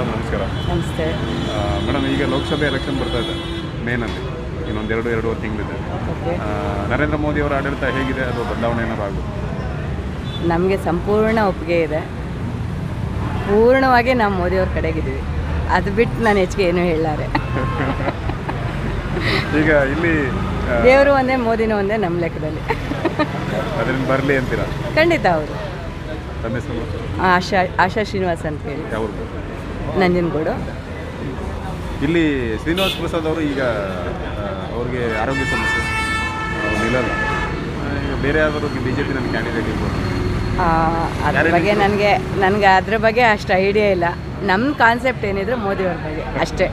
Madam ನಮಸ್ಕಾರ. ನಮಸ್ತೆ. Madam ಈಗ ಲೋಕಸಭೆ ಎಲೆಕ್ಷನ್ ಬರ್ತಾ ಇದೆ ಮೇನಲ್ಲಿ. ಇನ್ನೊಂದು ಎರಡು ಎರಡು ತಿಂಗಳಿದೆ. ನರೇಂದ್ರ ಮೋದಿ ಅವರ ಆಡಳಿತ ಹೇಗಿದೆ ಅದು ಬದಲಾವಣೆ ಏನಾದ್ರು ಆಗುತ್ತೆ? ನಮಗೆ ಸಂಪೂರ್ಣ ಒಪ್ಪಿಗೆ ಇದೆ. ಪೂರ್ಣವಾಗಿ ನಾವು ಮೋದಿಯವ್ರ ಕಡೆಗಿದ್ದೀವಿ. ಅದು ಬಿಟ್ಟು ನಾನು ಹೆಚ್ಚಿಗೆ ಏನೂ ಹೇಳಾರೆ ಈಗ ಇಲ್ಲಿ ದೇವರು ಒಂದೇ ಮೋದಿನೂ ಒಂದೇ ನಮ್ಮ ಲೆಕ್ಕದಲ್ಲಿ. ಅದರಿಂದ ಬರಲಿ ಅಂತೀರಾ? ಖಂಡಿತ ಅವರು. ಆಶಾ ಆಶಾ ಶ್ರೀನಿವಾಸ್ ಅಂತ ಹೇಳಿ. ನಂಜನಗೂಡು. ಇಲ್ಲಿ ಶ್ರೀನಿವಾಸ್ ಪ್ರಸಾದ್ ಅವರು ಈಗ ಅವ್ರಿಗೆ ಆರೋಗ್ಯ ಸಮಸ್ಯೆ. ನಿಲ್ಲಲ್ಲ. ಬೇರೆ ಯಾವ್ದಾದ್ರು ಬಿ ಜೆ ಪಿ ನನ್ನ ಕ್ಯಾಂಡಿಡೇಟ್ ಇರ್ಬೋದು ಅದ್ರ ಬಗ್ಗೆ ನನಗೆ ನನಗೆ ಅದ್ರ ಬಗ್ಗೆ ಅಷ್ಟು ಐಡಿಯಾ ಇಲ್ಲ. ನಮ್ಮ ಕಾನ್ಸೆಪ್ಟ್ ಏನಿದ್ರು ಮೋದಿಯವ್ರ ಬಗ್ಗೆ ಅಷ್ಟೇ.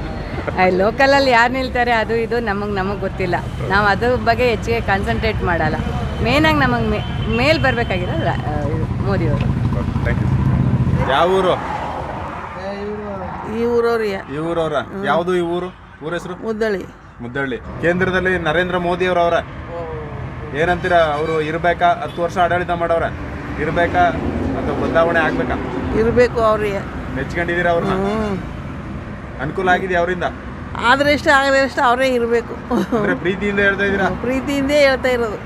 ಲೋಕಲಲ್ಲಿ ಯಾರು ನಿಲ್ತಾರೆ ಅದು ಇದು ನಮಗೆ ನಮಗೆ ಗೊತ್ತಿಲ್ಲ. ನಾವು ಅದ್ರ ಬಗ್ಗೆ ಹೆಚ್ಚಿಗೆ ಕಾನ್ಸಂಟ್ರೇಟ್ ಮಾಡಲ್ಲ. ಮೇನಾಗಿ ನಮಗೆ ಮೇ ಮೇಲ್ ಬರಬೇಕಾಗಿರೋದು ಮೋದಿಯವರು ಯಾವ ಊರು? ಈ ಊರವ್ರಿ ಈ ಊರವ್ರ? ಯಾವುದು ಈ ಊರು? ಊರ ಹೆಸರು? ಮುದ್ದಳ್ಳಿ. ಮುದ್ದಳ್ಳಿ. ಕೇಂದ್ರದಲ್ಲಿ ನರೇಂದ್ರ ಮೋದಿ ಅವರವ್ರ ಏನಂತೀರಾ ಅವರು ಇರ್ಬೇಕಾ? ಹತ್ತು ವರ್ಷ ಆಡಳಿತ ಮಾಡವ್ರ. ಇರ್ಬೇಕಾ? ಅಥವಾ ಬದಲಾವಣೆ ಆಗ್ಬೇಕಾ? ಇರಬೇಕು ಅವ್ರಿಗೆ ಮೆಚ್ಕೊಂಡಿದ್ದೀರಾ ಅವ್ರನ್ನ? ಅನುಕೂಲ ಆಗಿದೆ ಅವರಿಂದ? ಆದ್ರೆ ಎಷ್ಟು ಆಗದೆ ಇಷ್ಟ ಅವರೇ ಇರಬೇಕು. ಅಂದ್ರೆ ಪ್ರೀತಿಯಿಂದ ಹೇಳ್ತಾ ಇದ್ದೀರಾ? ಪ್ರೀತಿಯಿಂದೇ ಹೇಳ್ತಾ ಇರೋದು.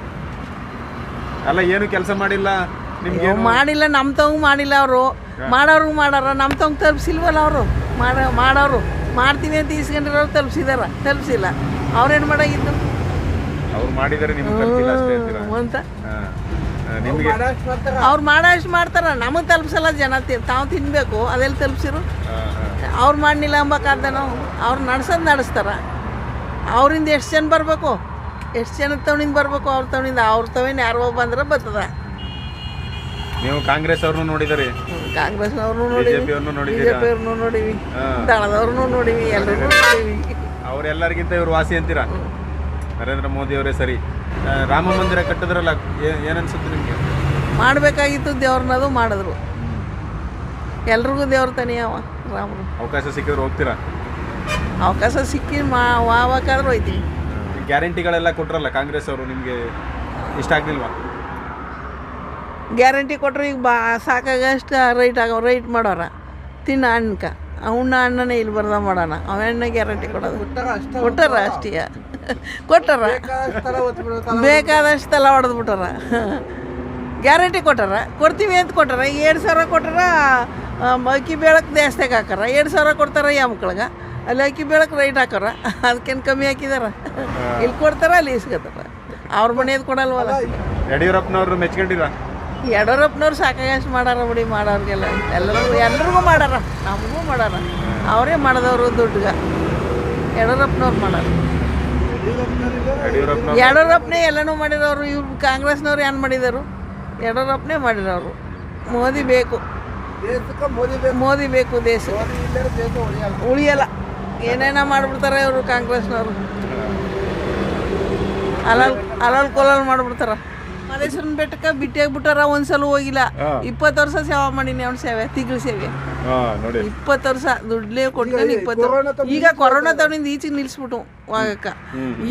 ಅಲ್ಲ ಏನು ಕೆಲಸ ಮಾಡಿಲ್ಲ? ನಿಮ್ಗೆ ಮಾಡಿಲ್ಲ ನಮ್ಮ ತಂಗು ಮಾಡಿಲ್ಲ ಅವರು. ಮಾಡೋರು ಮಾಡಾರ ನಮ್ಮ ತಂಗು ತಲುಪಿಸಿಲ್ವಲ್ಲ ಅವರು. ಮಾಡ ಮಾಡೋರು. ಮಾಡ್ತೀನಿ ಅಂತ ಈಸ್ಕೊಂಡಿರೋರು ತಲುಪಿಸಿದಾರ. ತಲುಪಿಸಿಲ್ಲ. ಅವ್ರೇನು ಮಾಡಾಗಿದ್ದು ಅವ್ರು ಮಾಡಿದರೆ ಅಂತ. ನಿಮ್ಗೆ ಅವ್ರು ಮಾಡೋ ಅಷ್ಟು ಮಾಡ್ತಾರ. ನಮಗೆ ತಲುಪಿಸಲ್ಲ ಜನ. ತಾವು ತಿನ್ನಬೇಕು ಅದೆಲ್ಲ ತಲುಪಿಸಿರು. ಅವ್ರು ಮಾಡಲಿಲ್ಲ ಅಂಬಕಾದ ನಾವು. ಅವ್ರು ನಡ್ಸೋದು ನಡೆಸ್ತಾರ. ಅವರಿಂದ ಎಷ್ಟು ಜನ ಬರಬೇಕು? ಎಷ್ಟು ಜನ ತವಣಿಂದ ಬರಬೇಕು? ಅವ್ರ ತವಣಿಂದ. ಅವ್ರ ತವಿನ ಯಾರೋ ಬಂದ್ರೆ ಬರ್ತದ ನೀವು ಕಾಂಗ್ರೆಸ್ ಅವ್ರನ್ನೂ ನೋಡಿದಿರಿ? ಕಾಂಗ್ರೆಸ್ನವ್ರನ್ನೂ ನೋಡಿವಿ ಬಿಜೆಪಿಯವ್ರನ್ನೂ ನೋಡಿವಿ. ದಳದವ್ರನ್ನೂ ನೋಡಿವಿ ಎಲ್ಲರೂ ನೋಡಿವಿ ಅವರೆಲ್ಲರಿಗಿಂತ ಇವ್ರು ವಾಸಿ ಅಂತೀರಾ? ನರೇಂದ್ರ ಮೋದಿ ಅವರೇ ಸರಿ. ರಾಮ ಮಂದಿರ ಕಟ್ಟಿದ್ರಲ್ಲ ಏನನ್ಸುತ್ತೆ ನಿಮಗೆ? ಮಾಡಬೇಕಾಗಿತ್ತು ದೇವ್ರನ್ನದು ಮಾಡಿದ್ರು. ಎಲ್ರಿಗೂ ದೇವ್ರ ತನಿಯವ ರಾಮರು ಅವಕಾಶ ಸಿಕ್ಕಿದ್ರೆ ಹೋಗ್ತೀರಾ? ಅವಕಾಶ ಸಿಕ್ಕಿ ಮಾ ವಾವಕ್ಕಾದ್ರೂ ಹೋಯ್ತೀವಿ. ಗ್ಯಾರಂಟಿಗಳೆಲ್ಲ ಕೊಟ್ರಲ್ಲ ಕಾಂಗ್ರೆಸ್ ಅವರು ನಿಮಗೆ? ಇಷ್ಟ ಆಗ್ಲಿಲ್ವಾ? ಗ್ಯಾರಂಟಿ ಕೊಟ್ರೆ ಈಗ ಬಾ ಸಾಕಾಗಷ್ಟು ರೈಟ್ ಆಗೋ ರೈಟ್ ಮಾಡೋರ. ತಿನ್ನ ಅಣ್ಣಕ ಅವನ್ನ ಅಣ್ಣನೇ ಇಲ್ಲಿ ಬರ್ದ ಮಾಡೋಣ. ಅವಣ್ಣ ಗ್ಯಾರಂಟಿ ಕೊಡೋದು. ಕೊಟ್ಟಾರ ಅಷ್ಟೇ ಕೊಟ್ಟಾರ ಬೇಕಾದಷ್ಟು ತಲ ಹೊಡೆದು ಬಿಟ್ಟಾರ ಗ್ಯಾರಂಟಿ ಕೊಟ್ಟಾರ. ಕೊಡ್ತೀವಿ ಅಂತ ಕೊಟ್ಟಾರ. ಈಗ ಎರಡು ಸಾವಿರ ಕೊಟ್ಟಾರ ಅಕ್ಕಿ ಬೇಳಕ್ಕೆ ಜಾಸ್ತಿಯಾಗಿ ಹಾಕಾರ ಎರಡು ಸಾವಿರ ಕೊಡ್ತಾರ ಮಕ್ಳಿಗೆ? ಅಲ್ಲಿ ಅಕ್ಕಿ ಬೇಳಕ್ಕೆ ರೈಟ್ ಹಾಕಾರ ಅದಕ್ಕೇನು ಕಮ್ಮಿ ಹಾಕಿದಾರ? ಇಲ್ಲಿ ಕೊಡ್ತಾರ ಅಲ್ಲಿ ಇಸ್ಕೊತಾರ. ಅವ್ರ ಮನೆಯದು ಕೊಡಲ್ವಲ್ಲ? ಯಡಿಯೂರಪ್ಪನವ್ರು ಮೆಚ್ಕೊಂಡಿಲ್ಲ ಯಡಿಯೂರಪ್ಪನವ್ರು ಸಾಕಾಗಷ್ಟು ಮಾಡಾರ ಬಿಡಿ ಮಾಡೋರಿಗೆಲ್ಲ. ಎಲ್ಲರಿಗೂ ಎಲ್ರಿಗೂ ಮಾಡಾರ. ನಮಗೂ ಮಾಡಾರ. ಅವರೇ ಮಾಡಿದವರು ದುಡ್ಡುಗ ಯಡಿಯೂರಪ್ಪನವ್ರು ಮಾಡಾರ. ಯಡಿಯೂರಪ್ಪನೇ ಎಲ್ಲನೂ ಮಾಡಿರೋರು ಇವ್ರು ಕಾಂಗ್ರೆಸ್ನವ್ರು ಏನು ಮಾಡಿದರು? ಯಡಿಯೂರಪ್ಪನೇ ಮಾಡಿರೋರು. ಮೋದಿ ಬೇಕು. ಮೋದಿ ಬೇಕು. ದೇಶ. ಉಳಿಯಲ್ಲ. ಏನೇನೋ ಮಾಡಿಬಿಡ್ತಾರೆ ಇವರು ಕಾಂಗ್ರೆಸ್ನವರು. ಅಲಲ್ ಅಲಲ್ ಕೊಲಲ್ ಮಾಡ್ಬಿಡ್ತಾರ. ಮದೇಶ್ವರನ ಬೆಟ್ಟಕ್ಕೆ ಬಿಟ್ಟಾಗ್ಬಿಟ್ಟಾರ ಒಂದ್ಸಲ ಹೋಗಿಲ್ಲ. ಇಪ್ಪತ್ತು ವರ್ಷ ಸೇವೆ ಮಾಡೀನಿ ಅವ್ನ ಸೇವೆ ತಿಂಗಳ ಸೇವೆ. ಹಾ ನೋಡಿ. ಇಪ್ಪತ್ತು ವರ್ಷ ದುಡ್ಲೇ ಕೊಟ್ಟು ಇಪ್ಪತ್ತು ಈಗ ಕೊರೋನಾ ತಗೊಂಡಿಂದ ಈಚೆಗೆ ನಿಲ್ಸ್ಬಿಟ್ಟು ಹೋಗಕ್ಕ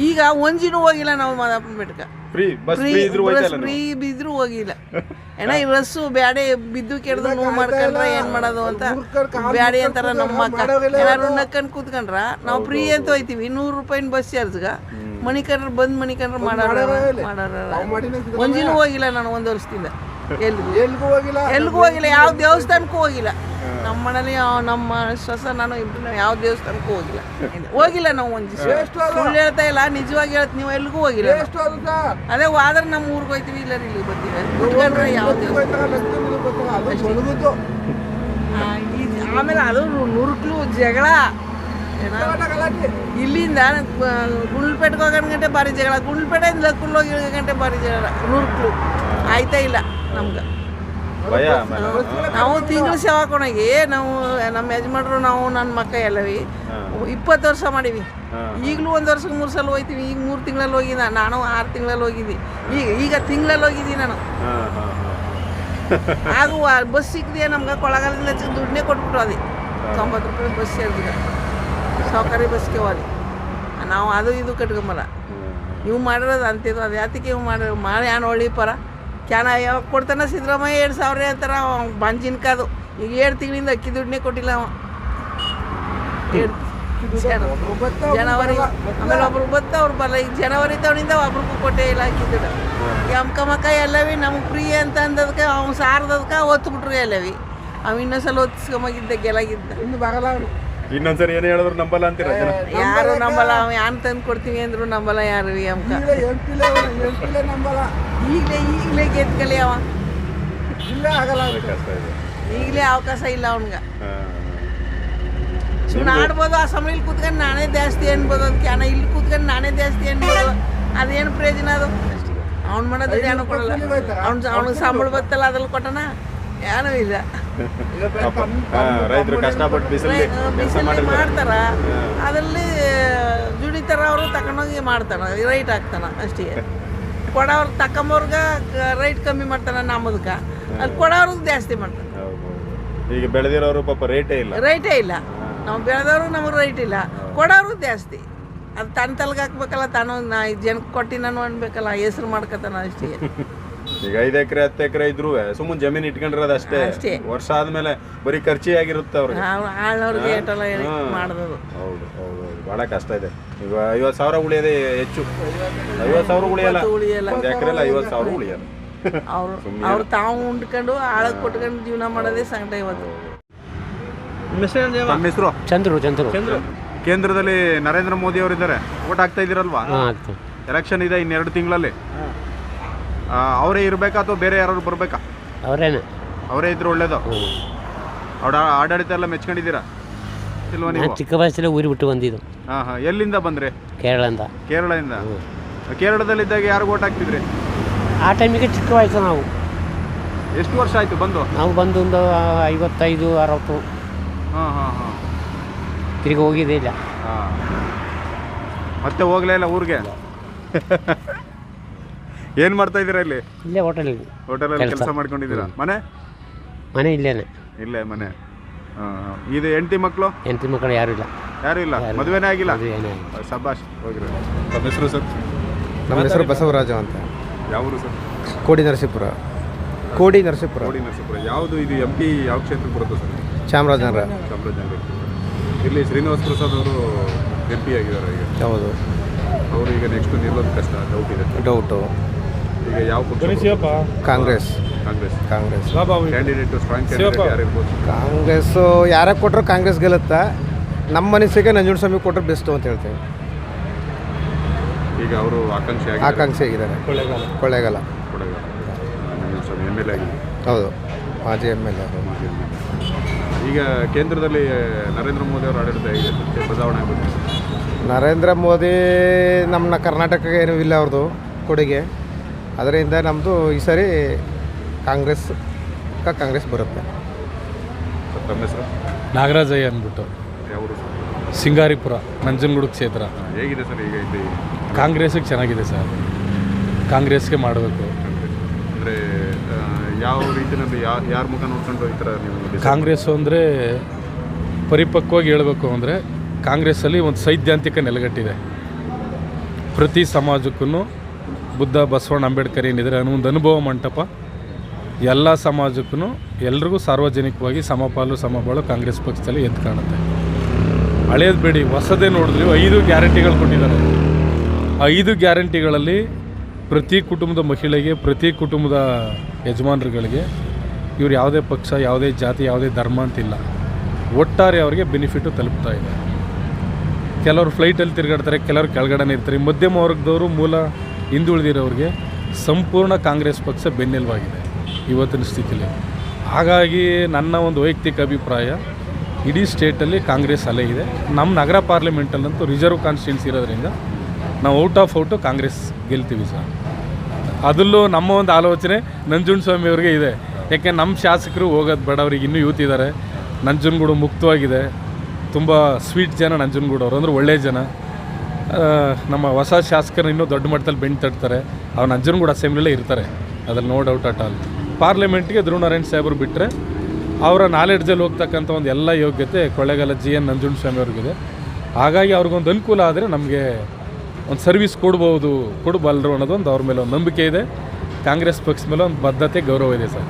ಈಗ ಒಂಜಿನೂ ಹೋಗಿಲ್ಲ ನಾವು ಮಾದಪ್ಪನ ಬೆಟ್ಟಕ್ಕೆ. ಫ್ರೀ ಬಸ್ ಫ್ರೀ ಫ್ರೀ ಇದ್ರು ಬಸ್ ಫ್ರೀ ಬಿದ್ರು ಹೋಗಿಲ್ಲ. ಏನ ಈ ರಸ್ಸು ಬ್ಯಾಡೆ ಬಿದ್ದು ಕೆಡ್ದು ನೋವು ಮಾಡ್ಕೊಂಡ್ರ ಏನ್ ಮಾಡೋದು ಅಂತ? ಬ್ಯಾಡಿ ಅಂತಾರ ನಮ್ಮ ಅಕ್ಕ. ಯಾರು ನಕ್ಕಂಡ್ ಕೂತ್ಕೊಂಡ್ರ? ನಾವು ಫ್ರೀ ಅಂತ ಹೋಯ್ತೀವಿ. ನೂರು ರೂಪಾಯಿನ ಬಸ್ ಚಾರ್ಜ್ಗ. ಮಣಿಕಂಡ್ರ ಬಂದ್ ಮಣಿಕಂಡ್ರ ಮಾಡೋರ ಮಾಡೋರ ಒಂದಿನೂ ಹೋಗಿಲ್ಲ ನಾನು ಒಂದ್ ವರ್ಷದಿಂದ. ಎಲ್ಗೂ. ಎಲ್ಗೂ ಹೋಗಿಲ್ಲ? ಎಲ್ಗೂ ಹೋಗಿಲ್ಲ. ಯಾವ ದೇವಸ್ಥಾನಕ್ಕೂ ಹೋಗಿಲ್ಲ. ನಮ್ಮ ಮನೇಲಿ ನಮ್ಮ ಶ್ವಾಸ ನಾನು ಇಬ್ರು ನಾವು ಯಾವ ದೇವಸ್ಥಾನಕ್ಕೂ ಹೋಗಿಲ್ಲ. ಹೋಗಿಲ್ಲ ನಾವು ಒಂದು ಸುಳ್ಳು ಹೇಳ್ತಾ ಇಲ್ಲ ನಿಜವಾಗಿ ಹೇಳ್ತ ನೀವು ಎಲ್ಲಿಗೂ ಹೋಗಿಲ್ಲ ಅದೇ ಆದ್ರೆ ನಮ್ಮ ಊರಿಗೆ ಹೋಯ್ತೀವಿ ಇಲ್ಲ ಇಲ್ಲಿ ಬರ್ತೀವಿ. ಯಾವ ದೇವಸ್ಥಾನ? ಆಮೇಲೆ ಅದು ನುರುಕ್ಲು ಜಗಳ? ಇಲ್ಲಿಂದ ಗುಂಡ್ಲಪೇಟೆಗೆ ಹೋಗೋಣ ಗಂಟೆ ಭಾರಿ ಜಗಳ. ಗುಂಡ್ಲಪೇಟೆಯಿಂದ ಲಕ್ಕುಲ್ ಹೋಗಿ ಗಂಟೆ ಭಾರಿ ಜಗಳ. ನುರುಕ್ಲು. ಆಯ್ತಾ ಇಲ್ಲ ನಮ್ಗೆ. ಭಯ ನಾವು ತಿಂಗಳು ಸೇವಾ ಕೊಣಗಿ ನಾವು ನಮ್ಮ ಯಜಮಾನ್ರು ನಾವು ನನ್ನ ಮಕ್ಕ ಎಲ್ಲವಿ. ಇಪ್ಪತ್ತು ವರ್ಷ ಮಾಡೀವಿ. ಈಗಲೂ ಒಂದು ವರ್ಷಕ್ಕೆ ಮೂರು ಸಲ ಹೋಗ್ತೀವಿ ಈಗ ಮೂರು ತಿಂಗಳಲ್ಲಿ ಹೋಗಿದ್ದ ನಾನು ಆರು ತಿಂಗಳಲ್ಲಿ ಹೋಗಿದ್ದಿ ಈಗ ಈಗ ತಿಂಗಳಲ್ಲಿ ಹೋಗಿದ್ದೀನಿ ನಾನು. ಆಗ ಬಸ್ ಸಿಕ್ಕಿದೆ ನಮ್ಗೆ ಕೊಳಗಾಲದಿಂದ ದುಡ್ಡನ್ನೇ ಕೊಟ್ಬಿಟ್ಟು ಅದೇ ತೊಂಬತ್ತು ರೂಪಾಯಿ ಬಸ್ ಸೇರಿದ ಸೌಕರ್ಯ ಬಸ್ಗೆ ಹೋದಿ ನಾವು ಅದು ಇದು ಕಟ್ಕೊಂಬಲ್ಲ. ನೀವು ಮಾಡಿರೋದು ಅಂತಿದ್ರು. ಅದು ಯಾತಕ್ಕೆ ಇವು ಮಾಡಿ ಮಾಡಿ ಒಳ್ಳೆ ಪರ? ಕ್ಯಾನ ಯಾವಾಗ ಕೊಡ್ತಾನೆ ಸಿದ್ದರಾಮಯ್ಯ ಎರಡು ಸಾವಿರ ಅಂತಾರ ಬಂಜಿನ್ಕದು. ಈಗ ಎರಡು ತಿಂಗಳಿಂದ ಅಕ್ಕಿ ದುಡ್ಡನ್ನೇ ಕೊಟ್ಟಿಲ್ಲ ಅವ. ಜನವರಿ ಆಮೇಲೆ ಒಬ್ರು ಬತ್ತ ಅವ್ರು ಬರಲ್ಲ. ಈಗ ಜನವರಿ ತವನಿಂದ ಒಬ್ರಿಗೂ ಕೊಟ್ಟೆ ಇಲ್ಲ ಹಾಕಿದ್ರು ಯಮ್ಕ ಮಕ್ಕ ಎಲ್ಲವಿ ನಮ್ಗೆ ಫ್ರೀ ಅಂತ ಅಂದದಕ್ಕೆ ಅವ್ನು ಸಾರ್ದದಕ್ಕೆ ಒತ್ತು ಬಿಟ್ರು ಎಲ್ಲವಿ. ಅವ್ ಇನ್ನೊಂದ್ಸಲ ಒತ್ತಿಸ್ಕೊಂಬಾಗಿದ್ದ ಗೆಲಾಗಿದ್ದ. ಇನ್ನು ಬರಲ್ಲ ಅವ್ನು ಇನ್ನೊಂದ್ಸರಿ ಏನೇ ಹೇಳಿದ್ರು ನಂಬಲ್ಲ ಅಂತೀರ ಜನ? ಯಾರು ನಂಬಲ್ಲ? ಅವ್ ಯಾನ್ ತಂದು ಕೊಡ್ತೀವಿ ಅಂದ್ರು ನಂಬಲ್ಲ ಯಾರು ಎಂಟಿಲೆ ನಂಬಲ್ಲ. ಈಗಲೇ ಈಗಲೇ ಗೆದ್ಕಲಿ ಅವ. ಇಲ್ಲ ಆಗಲ್ಲ ಅವ್ನು. ಕಷ್ಟ ಇದೆ. ಈಗಲೇ ಅವಕಾಶ ಇಲ್ಲ ಅವನ್ಗ. ಹಾ. ಸುಮ್ಮನೆ ಆಡ್ಬೋದು ಆ ಸಮಯಲ್ಲಿ ಕೂತ್ಕೊಂಡು ನಾನೇ ಜಾಸ್ತಿ ಅನ್ಬೋದು ಅದಕ್ಕೆ ಅಣ್ಣ ಇಲ್ಲಿ ಕೂತ್ಕೊಂಡು ನಾನೇ ಜಾಸ್ತಿ ಅನ್ಬೋದು. ಅದೇನು ಪ್ರಯೋಜನ ಅದು? ಅವ್ನು ಮಾಡೋದು ಏನು ಕೊಡಲ್ಲ. ಅವ್ನು ಅವ್ನಿಗೆ ಸಂಬಳ ಬತ್ತಲ್ಲ ಅದ್ರಲ್ಲಿ ಕೊಟ್ಟನ? ಏನೂ ಇಲ್ಲ. ರೈತರು ಕಷ್ಟಪಟ್ಟು ಬಿಸಿಲು ಮಾಡ್ತಾರ. ಅದರಲ್ಲಿ ದುಡಿತಾರ ಅವರು ತಗೊಂಡೋಗಿ ಮಾಡ್ತಾನ ರೈಟ್ ಹಾಕ್ತಾನ ಅಷ್ಟೇ. ಕೊಡೋರು ತಕೊಂಬರ್ಗ ರೈಟ್ ಕಮ್ಮಿ ಮಾಡ್ತಾನ ನಮ್ಮದಕ್ಕೆ ಅಲ್ಲಿ ಕೊಡೋರ್ಗೆ ಜಾಸ್ತಿ ಮಾಡ್ತಾನೆ ಹೌದು, ಹೌದು. ಈಗ ಬೆಳೆದಿರೋರು ಪಾಪ ರೇಟೇ ಇಲ್ಲ. ರೈಟೇ ಇಲ್ಲ. ನಾವು ಬೆಳೆದವರು ನಮಗೆ ರೈಟ್ ಇಲ್ಲ. ಕೊಡೋರು ಜಾಸ್ತಿ. ಅದು ತನ್ನ ತಲೆಗೆ ಹಾಕ್ಬೇಕಲ್ಲ ತಾನು ನಾ ಜನಕ್ಕೆ ಕೊಟ್ಟಿ ನಾನು ಅನ್ಬೇಕಲ್ಲ ಹೆಸ್ರು ಮಾಡ್ಕೊತಾನ ಅಷ್ಟೇ. ಈಗ ಐದು ಎಕರೆ ಹತ್ತು ಎಕರೆ ಇದ್ರು ಸುಮ್ಮನೆ ಜಮೀನ್ ಇಟ್ಕೊಂಡಿರೋದು ಅಷ್ಟೇ. ಅಷ್ಟೇ. ವರ್ಷ ಆದ್ಮೇಲೆ ಬರೀ ಖರ್ಚಿ ಆಗಿರುತ್ತೆ ಅವ್ರಿಗೆ ಏಟಲ್ಲ ಹೇಳಿ ಮಾಡಿದ್ರು ಹೌದು ಹೌದು ಹೌದು. ಭಾಳ ಕಷ್ಟ ಇದೆ. ಈಗ ಐವತ್ ಸಾವಿರ ಉಳಿಯೋದೇ ಹೆಚ್ಚು. ಐವತ್ ಸಾವಿರ ಉಳಿಯಲ್ಲ? ಉಳಿಯಲ್ಲ. ಒಂದು ಎಕರೆಲ್ಲ ಐವತ್ತು ಸಾವಿರ ಉಳಿಯಲ್ಲ. ಅವ್ರು ಅವ್ರು ತಾವು ಉಂಡ್ಕೊಂಡು ಆಳಕ್ಕೆ ಕೊಟ್ಕೊಂಡು ಜೀವನ ಮಾಡೋದೇ ಸಂಕಟ ಇವತ್ತು. ನಮ್ಮ ಹೆಸರು ಚಂದ್ರು ಚಂದ್ರು. ಕೇಂದ್ರದಲ್ಲಿ ನರೇಂದ್ರ ಮೋದಿ ಅವರಿದ್ದಾರೆ. ಓಟ್ ಹಾಕ್ತಾ ಇದ್ದೀರಲ್ವಾ? ಎಲೆಕ್ಷನ್ ಇದೆ. ಇನ್ನೆರಡು ತಿಂಗಳಲ್ಲಿ. ಅವರೇ ಇರಬೇಕಾ ಅಥವಾ ಬೇರೆ ಯಾರು ಬರಬೇಕಾ? ಅವರೇನೆ. ಅವರೇ ಇದ್ರೆ ಒಳ್ಳೇದು. ಅವ್ರ ಆಡಳಿತ ಎಲ್ಲ ಮೆಚ್ಕೊಂಡಿದ್ದೀರಾ? ಇಲ್ವಾ ನಾನು ಚಿಕ್ಕ ವಯಸ್ಸಲ್ಲೇ ಊರಿ ಬಿಟ್ಟು ಬಂದಿದ್ದು. ಹಾಂ ಹಾಂ. ಎಲ್ಲಿಂದ ಬಂದ್ರಿ? ಕೇರಳದಿಂದ. ಕೇರಳದಿಂದ? ಕೇರಳದಲ್ಲಿದ್ದಾಗ ಯಾರು ಓಟ್ ಹಾಕ್ತಿದ್ರಿ? ಆ ಟೈಮಿಗೆ ಚಿಕ್ಕ ವಯಸ್ಸು ನಾವು. ಎಷ್ಟು ವರ್ಷ ಆಯಿತು ಬಂದು? ನಾವು ಬಂದು ಒಂದು ಐವತ್ತೈದು ಅರವತ್ತು. ಹಾಂ ಹಾಂ ಹಾಂ. ತಿರುಗಿ ಹೋಗಿದ್ದೇ ಇಲ್ಲ. ಹಾಂ. ಮತ್ತೆ ಹೋಗ್ಲೇ ಇಲ್ಲ ಊರಿಗೆ? ಏನು ಮಾಡ್ತಾ ಇದ್ದೀರಾ ಇಲ್ಲಿ? ಇಲ್ಲೇ ಹೋಟೆಲಲ್ಲಿ ಹೋಟೆಲ್ ಅಲ್ಲಿ ಕೆಲಸ. ಮಾಡ್ಕೊಂಡಿದೀರಾ ಮನೆ? ಮನೆ ಇಲ್ಲೇನೆ. ಇಲ್ಲೇ ಮನೆ. ಇದು ಎಂಟಿ ಮಕ್ಕಳು ಎಂಟಿ ಮಕ್ಕಳು ಯಾರು ಇಲ್ಲ. ಯಾರು ಇಲ್ಲ? ಮದುವೆನೇ ಆಗಿಲ್ಲ. ಸಬಾಷ್ ಹೋಗ್ರಿ. ನಮ್ಮ ಹೆಸರು ಸರ್? ನಮ್ಮ ಹೆಸರು ಬಸವರಾಜ ಅಂತ. ಯಾವ ಊರು ಸರ್? ಕೋಡಿ ನರಸೀಪುರ. ಕೋಡಿ ನರಸೀಪುರ. ಕೋಡಿ ನರಸೀಪುರ. ಯಾವುದು ಇದು ಎಂ ಪಿ ಯಾವ ಕ್ಷೇತ್ರಕ್ಕೆ ಬರುತ್ತೆ ಸರ್? ಚಾಮರಾಜನಗರ. ಚಾಮರಾಜನಗರ. ಇಲ್ಲಿ ಶ್ರೀನಿವಾಸ್ ಪ್ರಸಾದ್ ಅವರು ಎಂ ಪಿ ಆಗಿದ್ದಾರೆ ಈಗ. ಹೌದು. ಅವರು ಈಗ ನೆಕ್ಸ್ಟ್ ನಿಲ್ಲೋದು ಕಷ್ಟ ಡೌಟ್ ಇದೆ. ಡೌಟು ಈಗ ಯಾವ ಪಕ್ಷ Congress. Congress. Congress. Candidate strong candidate ಯಾರು ಇರ್ಬೋದು ಕಾಂಗ್ರೆಸ್ಸು ಯಾರೇ ಕೊಟ್ಟರು ಕಾಂಗ್ರೆಸ್ ಗೆಲ್ಲುತ್ತಾ? ನಮ್ಮ ಮನಸ್ಸಿಗೆ ನಂಜುಂಡಸ್ವಾಮಿ ಕೊಟ್ಟರು ಬೆಸ್ಟು ಅಂತ ಹೇಳ್ತೇವೆ ಈಗ ಅವರು ಆಕಾಂಕ್ಷಿ ಆಗಿ ಆಕಾಂಕ್ಷಿ ಆಗಿದ್ದಾರೆ. Kollegal Swamy M L A ಆಗಿದೆ ಹೌದು. ಮಾಜಿ ಎಂ ಎಲ್ ಎ ಮಾಜಿ MLA. ಈಗ ಕೇಂದ್ರದಲ್ಲಿ ನರೇಂದ್ರ ಮೋದಿ ಅವರು ಆಡಳಿತ ಹೇಗಿದೆ? ಬದಲಾವಣೆ ಆಗುತ್ತೆ? ನರೇಂದ್ರ ಮೋದಿ ನಮ್ಮ ಕರ್ನಾಟಕಕ್ಕೆ ಏನೂ ಇಲ್ಲ ಅವ್ರದ್ದು ಕೊಡುಗೆ. ಅದರಿಂದ ನಮ್ಮದು ಈ ಸರಿ ಕಾಂಗ್ರೆಸ್ ಕ ಕಾಂಗ್ರೆಸ್ ಬರುತ್ತೆ. ಸರ್, ತಮ್ಮ ಹೆಸರು? ನಾಗರಾಜಯ್ಯ ಅಂದ್ಬಿಟ್ಟು. ಅವರು ಸರ್? ಸಿಂಗಾರಿಪುರ ನಂಜನಗೂಡು ಕ್ಷೇತ್ರ. ಹೇಗಿದೆ ಸರ್ ಈಗ ಕಾಂಗ್ರೆಸ್ಗೆ ಚೆನ್ನಾಗಿದೆ ಸರ್. ಕಾಂಗ್ರೆಸ್ಗೆ ಮಾಡಬೇಕು. ಅಂದರೆ ಯಾವ ರೀತಿಯಲ್ಲಿ ಯಾ ಯಾರ ಮುಖ ನೋಡ್ಕೊಂಡು ಈ ಥರ ನೀವು ಕಾಂಗ್ರೆಸ್ಸು ಕಾಂಗ್ರೆಸ್ ಅಂದರೆ ಪರಿಪಕ್ವವಾಗಿ ಹೇಳಬೇಕು ಅಂದರೆ ಕಾಂಗ್ರೆಸ್ಸಲ್ಲಿ ಒಂದು ಸೈದ್ಧಾಂತಿಕ ನೆಲೆಗಟ್ಟಿದೆ. ಪ್ರತಿ ಸಮಾಜಕ್ಕೂ ಬುದ್ಧ ಬಸವಣ್ಣ ಅಂಬೇಡ್ಕರ್ ಏನಿದ್ರೆ ಒಂದು ಅನುಭವ ಮಂಟಪ ಎಲ್ಲ ಸಮಾಜಕ್ಕೂ ಎಲ್ರಿಗೂ ಸಾರ್ವಜನಿಕವಾಗಿ ಸಮಪಾಲು ಸಮಬಾಳು ಕಾಂಗ್ರೆಸ್ ಪಕ್ಷದಲ್ಲಿ ಎದ್ದು ಕಾಣುತ್ತೆ. ಹಳೇದು ಬೇಡಿ, ಹೊಸದೇ ನೋಡಿದ್ರಿ ಐದು ಗ್ಯಾರಂಟಿಗಳು ಕೊಟ್ಟಿದ್ದಾರೆ. ಐದು ಗ್ಯಾರಂಟಿಗಳಲ್ಲಿ ಪ್ರತಿ ಕುಟುಂಬದ ಮಹಿಳೆಗೆ, ಪ್ರತಿ ಕುಟುಂಬದ ಯಜಮಾನರುಗಳಿಗೆ ಇವ್ರು ಯಾವುದೇ ಪಕ್ಷ, ಯಾವುದೇ ಜಾತಿ, ಯಾವುದೇ ಧರ್ಮ ಅಂತಿಲ್ಲ. ಒಟ್ಟಾರೆ ಅವರಿಗೆ ಬೆನಿಫಿಟ್ಟು ತಲುಪ್ತಾ ಇದೆ. ಕೆಲವರು ಫ್ಲೈಟಲ್ಲಿ ತಿರುಗಾಡ್ತಾರೆ, ಕೆಲವರು ಕೆಳಗಡೆ ಇರ್ತಾರೆ. ಮಧ್ಯಮ ವರ್ಗದವರು ಮೂಲ ಹಿಂದುಳಿದಿರೋರಿಗೆ ಸಂಪೂರ್ಣ ಕಾಂಗ್ರೆಸ್ ಪಕ್ಷ ಬೆನ್ನೆಲುವಾಗಿದೆ ಇವತ್ತಿನ ಸ್ಥಿತಿಲಿ. ಹಾಗಾಗಿ ನನ್ನ ಒಂದು ವೈಯಕ್ತಿಕ ಅಭಿಪ್ರಾಯ, ಇಡೀ ಸ್ಟೇಟಲ್ಲಿ ಕಾಂಗ್ರೆಸ್ ಅಲೆ ಇದೆ. ನಮ್ಮ ನಗರ ಪಾರ್ಲಿಮೆಂಟಲ್ಲಂತೂ ರಿಸರ್ವ್ ಕಾನ್ಸ್ಟಿಟ್ಯೂನ್ಸಿ ಇರೋದ್ರಿಂದ ನಾವು ಔಟ್ ಆಫ್ ಔಟು ಕಾಂಗ್ರೆಸ್ ಗೆಲ್ತೀವಿ ಸರ್. ಅದರಲ್ಲೂ ನಮ್ಮ ಒಂದು ಆಲೋಚನೆ ನಂಜುಂಡಸ್ವಾಮಿ ಅವ್ರಿಗೆ ಇದೆ. ಯಾಕೆ ನಮ್ಮ ಶಾಸಕರು ಹೋಗೋದು ಬೇಡ, ಅವ್ರಿಗೆ ಇನ್ನೂ ಯೂತ್ ಇದ್ದಾರೆ ನಂಜನಗೂಡು ಮುಕ್ತವಾಗಿದೆ. ತುಂಬ ಸ್ವೀಟ್ ಜನ ನಂಜನಗೂಡು ಅವರು, ಅಂದರೆ ಒಳ್ಳೆಯ ಜನ. ನಮ್ಮ ಹೊಸ ಶಾಸಕರು ಇನ್ನೂ ದೊಡ್ಡ ಮಟ್ಟದಲ್ಲಿ ಬೆಣ್ಣು ತಟ್ತಾರೆ. ಅವ್ರು ಕೂಡ ಅಸೆಂಬ್ಲಿಲೇ ಇರ್ತಾರೆ. ಅದ್ರಲ್ಲಿ ನೋ ಡೌಟ್ ಅಟ್ ಆಲ್ ಪಾರ್ಲಿಮೆಂಟ್ಗೆ ಧ್ರುವನಾರಾಯಣ ಸಾಹೇಬರು ಬಿಟ್ಟರೆ ಅವರ ನಾಲೆಡ್ಜಲ್ಲಿ ಹೋಗ್ತಕ್ಕಂಥ ಒಂದು ಎಲ್ಲ ಯೋಗ್ಯತೆ ಕೊಳ್ಳೇಗಾಲ ಜಿ ಎನ್ ನಂಜುಂಡ ಸ್ವಾಮಿ ಅವ್ರಿಗಿದೆ. ಹಾಗಾಗಿ ಅವ್ರಿಗೊಂದು ಅನುಕೂಲ ಆದರೆ ನಮಗೆ ಒಂದು ಸರ್ವಿಸ್ ಕೊಡ್ಬೋದು ಕೊಡಬಲ್ಲರು ಅನ್ನೋದೊಂದು ಅವ್ರ ಮೇಲೆ ಒಂದು ನಂಬಿಕೆ ಇದೆ. ಕಾಂಗ್ರೆಸ್ ಪಕ್ಷ ಮೇಲೆ ಒಂದು ಬದ್ಧತೆ, ಗೌರವ ಇದೆ ಸರ್.